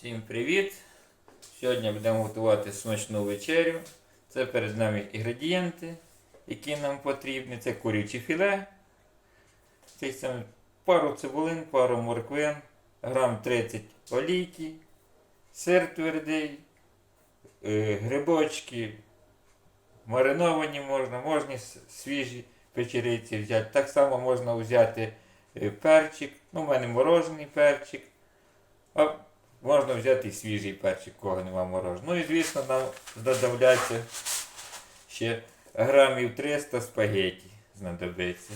Всім привіт! Сьогодні будемо готувати смачну вечерю. Це перед нами інгредієнти, які нам потрібні. Це куряче філе. Це пару цибулин, пару морквин, грам 30 олійки, сир твердий, е, грибочки, мариновані можна, можна свіжі печериці взяти. Так само можна взяти е, перчик. Ну, у мене морожений перчик. Можна взяти свіжий перчик, кого нема мороженого. Ну і звісно, нам додавляться ще грамів 300 спагетті знадобиться.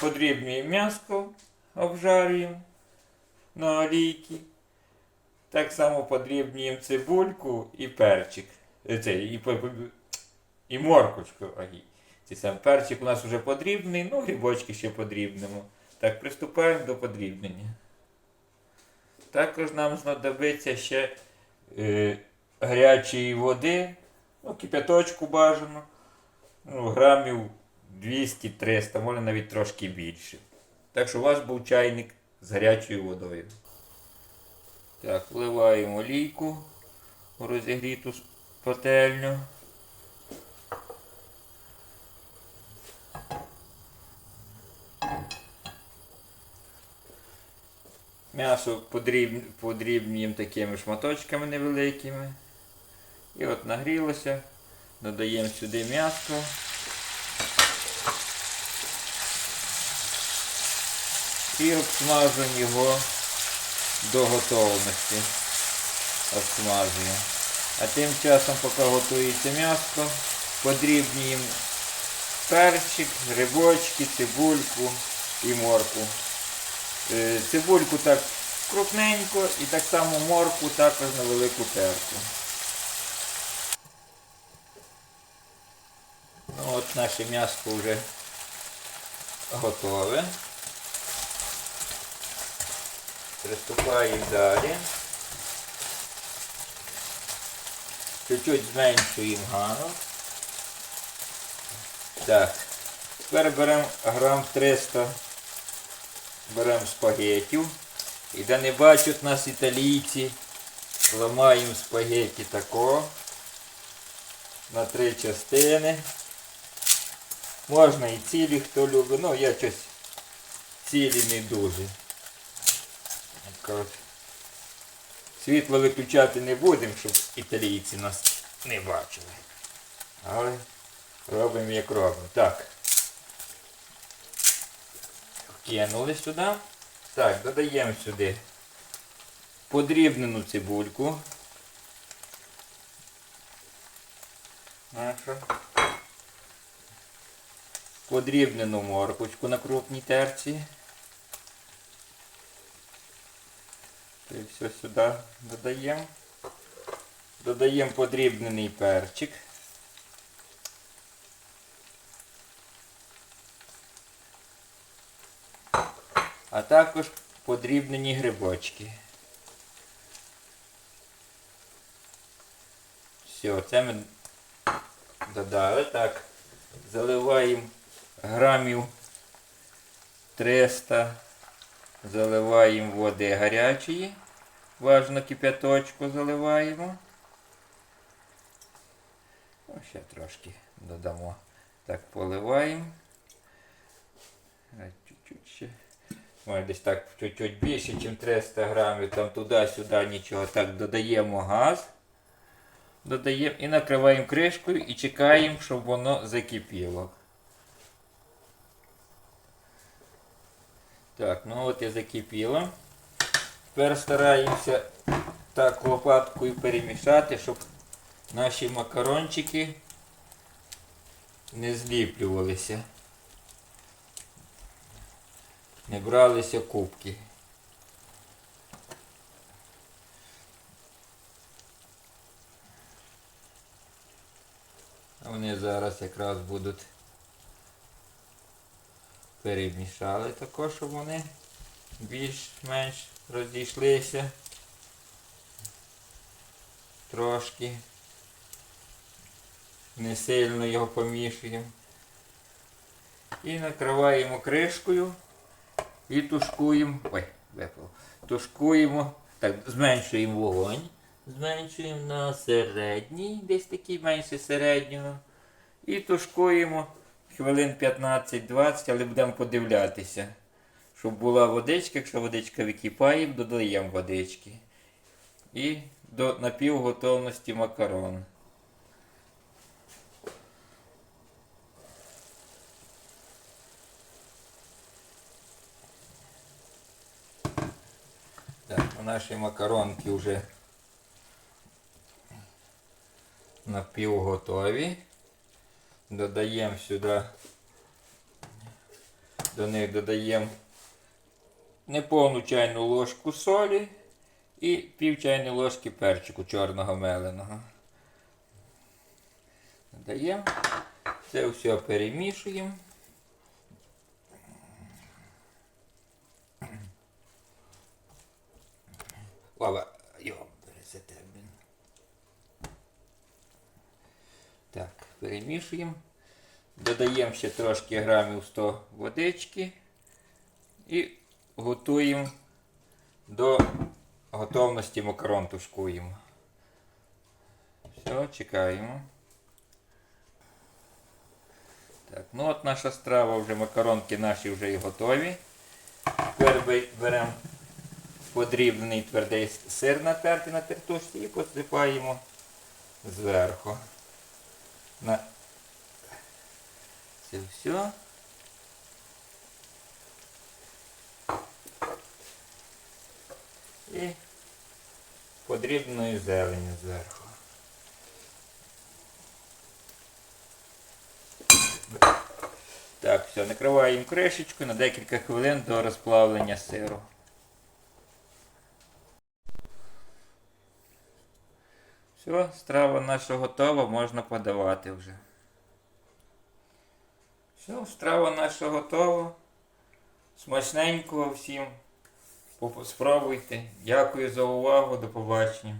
Подрібнюємо м'яско, обжарюємо на олійки. Так само подрібнюємо цибульку і перчик. Е, Це, і, і моркочку. Це сам перчик у нас вже подрібний, ну грибочки ще подрібнемо. Так, приступаємо до подрібнення. Також нам знадобиться ще е, гарячої води, ну, кипяточку бажано, ну, грамів 200-300, може навіть трошки більше. Так що у вас був чайник з гарячою водою. Так, вливаємо олійку у розігріту с- пательню. М'ясо подріб... подрібнюємо такими шматочками невеликими. І от нагрілося. Додаємо сюди м'ясо. І обсмажуємо його до готовності. Обсмажуємо. А тим часом, поки готується м'ясо, подрібнюємо перчик, грибочки, цибульку і морку. Е, Цибульку так крупненько і так само морку також на велику терку. Ну от наше м'ясо вже готове. Приступаємо далі. Чуть-чуть зменшуємо гану. Так. Тепер беремо грам 300 беремо спагеттів. І де не бачать нас італійці, ламаємо спагетті тако на три частини. Можна і цілі, хто любить. Ну, я щось цілі не дуже. Світло виключати не будемо, щоб італійці нас не бачили. Але робимо як робимо. Так. Кинули сюди. Так, додаємо сюди подрібнену цибульку. Нашу. Подрібнену моркочку на крупній терці. І все сюди додаємо. Додаємо подрібнений перчик. А також подрібнені грибочки. Все, це ми додали. Так, заливаємо грамів 300, заливаємо води гарячої. Важно кип'яточку заливаємо. Ну, ще трошки додамо. Так, поливаємо. Чуть-чуть ще. Може десь так чуть-чуть більше, ніж 300 грамів, там туди-сюди нічого. Так, додаємо газ. Додаємо і накриваємо кришкою і чекаємо, щоб воно закипіло. Так, ну от і закипіло. Тепер стараємося так лопаткою перемішати, щоб наші макарончики не зліплювалися. Не бралися кубки. Вони зараз якраз будуть перемішали також, щоб вони більш-менш розійшлися. Трошки. Не сильно його помішуємо. І накриваємо кришкою і тушкуємо. Ой, випало. Тушкуємо Так, зменшуємо вогонь. Зменшуємо на середній, десь такий менше середнього. І тушкуємо хвилин 15-20, але будемо подивлятися. Щоб була водичка, якщо водичка википає, додаємо водички. І до напівготовності макарон. Так, наші макаронки вже напівготові. Додаємо сюди, до них додаємо неповну чайну ложку солі і пів чайної ложки перчику чорного меленого. Додаємо. Це все перемішуємо. Лава, його блін. Так, перемішуємо. Додаємо ще трошки грамів 100 водички і готуємо до готовності макарон тушкуємо. Все, чекаємо. Так, ну от наша страва вже макаронки наші вже і готові. Тепер бе- беремо подрібний твердий сир натертий на тертушці і посипаємо зверху. На це все. І подрібної зелені зверху. Так, все, накриваємо кришечку на декілька хвилин до розплавлення сиру. Все, страва наша готова, можна подавати вже. Все, страва наша готова. Смачненького всім. Спробуйте. Дякую за увагу. До побачення.